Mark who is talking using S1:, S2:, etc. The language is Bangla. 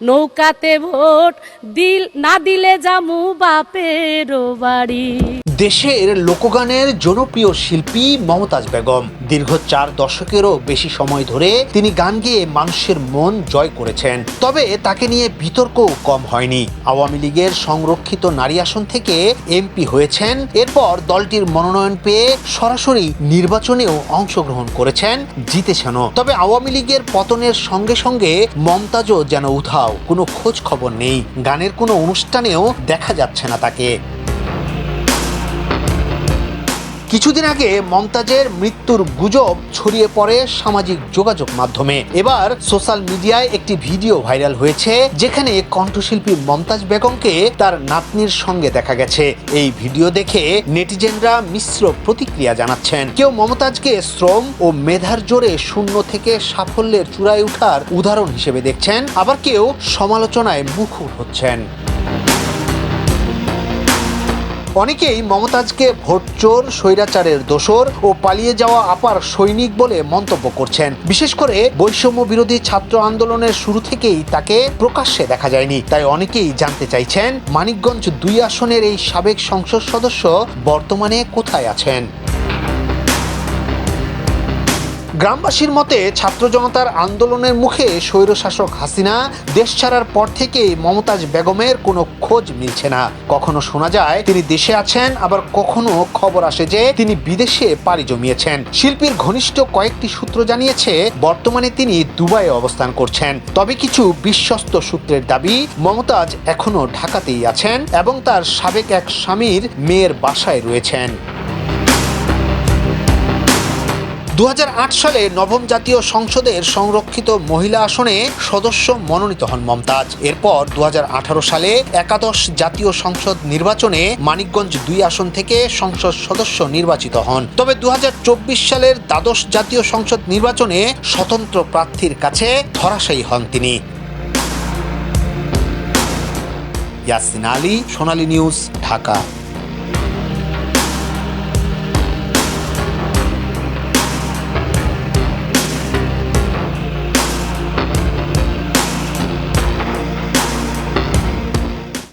S1: নৌকাতে ভোট দিল না দিলে যামু বাপের বাড়ি।
S2: দেশের লোকগানের জনপ্রিয় শিল্পী মমতাজ বেগম। দীর্ঘ চার দশকেরও বেশি সময় ধরে তিনি গান গেয়ে মানুষের মন জয় করেছেন। তবে তাকে নিয়ে বিতর্কও কম হয়নি। আওয়ামী লীগের সংরক্ষিত নারী আসন থেকে এমপি হয়েছেন। এরপর দলটির মনোনয়ন পেয়ে সরাসরি নির্বাচনেও অংশগ্রহণ করেছেন জিতেছেনও। তবে আওয়ামী লীগের পতনের সঙ্গে সঙ্গে মমতাজও যেন উধাও। কোনো খোঁজ খবর নেই। গানের কোনো অনুষ্ঠানেও দেখা যাচ্ছে না তাকে। কিছুদিন আগে মমতাজের মৃত্যুর গুজব ছড়িয়ে পড়ে সামাজিক যোগাযোগ মাধ্যমে। এবার সোশ্যাল মিডিয়ায় একটি ভিডিও ভাইরাল হয়েছে, যেখানে কণ্ঠশিল্পী মমতাজ বেগমকে তার নাতনির সঙ্গে দেখা গেছে। এই ভিডিও দেখে নেটিজেনরা মিশ্র প্রতিক্রিয়া জানাচ্ছেন। কেউ মমতাজকে শ্রম ও মেধার জোরে শূন্য থেকে সাফল্যের চূড়ায় উঠার উদাহরণ হিসেবে দেখছেন, আবার কেউ সমালোচনায় মুখর হচ্ছেন। অনেকেই মমতাজকে ভোটচোর, স্বৈরাচারের দোসর ও পালিয়ে যাওয়া আপার সৈনিক বলে মন্তব্য করছেন। বিশেষ করে বৈষম্য বিরোধী ছাত্র আন্দোলনের শুরু থেকেই তাকে প্রকাশ্যে দেখা যায়নি। তাই অনেকেই জানতে চাইছেন, মানিকগঞ্জ দুই আসনের এই সাবেক সংসদ সদস্য বর্তমানে কোথায় আছেন? গ্রামবাসীর মতে ছাত্র জনতার আন্দোলনের মুখে স্বৈরশাসক হাসিনা দেশ ছাড়ার পর থেকেই মমতাজ বেগমের কোনো খোঁজ মিলছে না। কখনো শোনা যায় তিনি দেশে আছেন, আবার কখনো খবর আসে যে তিনি বিদেশে পাড়ি জমিয়েছেন। শিল্পীর ঘনিষ্ঠ কয়েকটি সূত্র জানিয়েছে, বর্তমানে তিনি দুবাইয়ে অবস্থান করছেন। তবে কিছু বিশ্বস্ত সূত্রের দাবি, মমতাজ এখনও ঢাকাতেই আছেন এবং তার সাবেক এক স্বামীর মেয়ের বাসায় রয়েছেন। দু হাজার আট সালে নবম জাতীয় সংসদের সংরক্ষিত মহিলা আসনে সদস্য মনোনীত হন মমতাজ। এরপর দু হাজার আঠারো সালে একাদশ জাতীয় সংসদ নির্বাচনে মানিকগঞ্জ দুই আসন থেকে সংসদ সদস্য নির্বাচিত হন। তবে দু হাজার চব্বিশ সালের দ্বাদশ জাতীয় সংসদ নির্বাচনে স্বতন্ত্র প্রার্থীর কাছে ধরাশায়ী হন তিনি। ইয়াসিন আলী, সোনালী নিউজ, ঢাকা।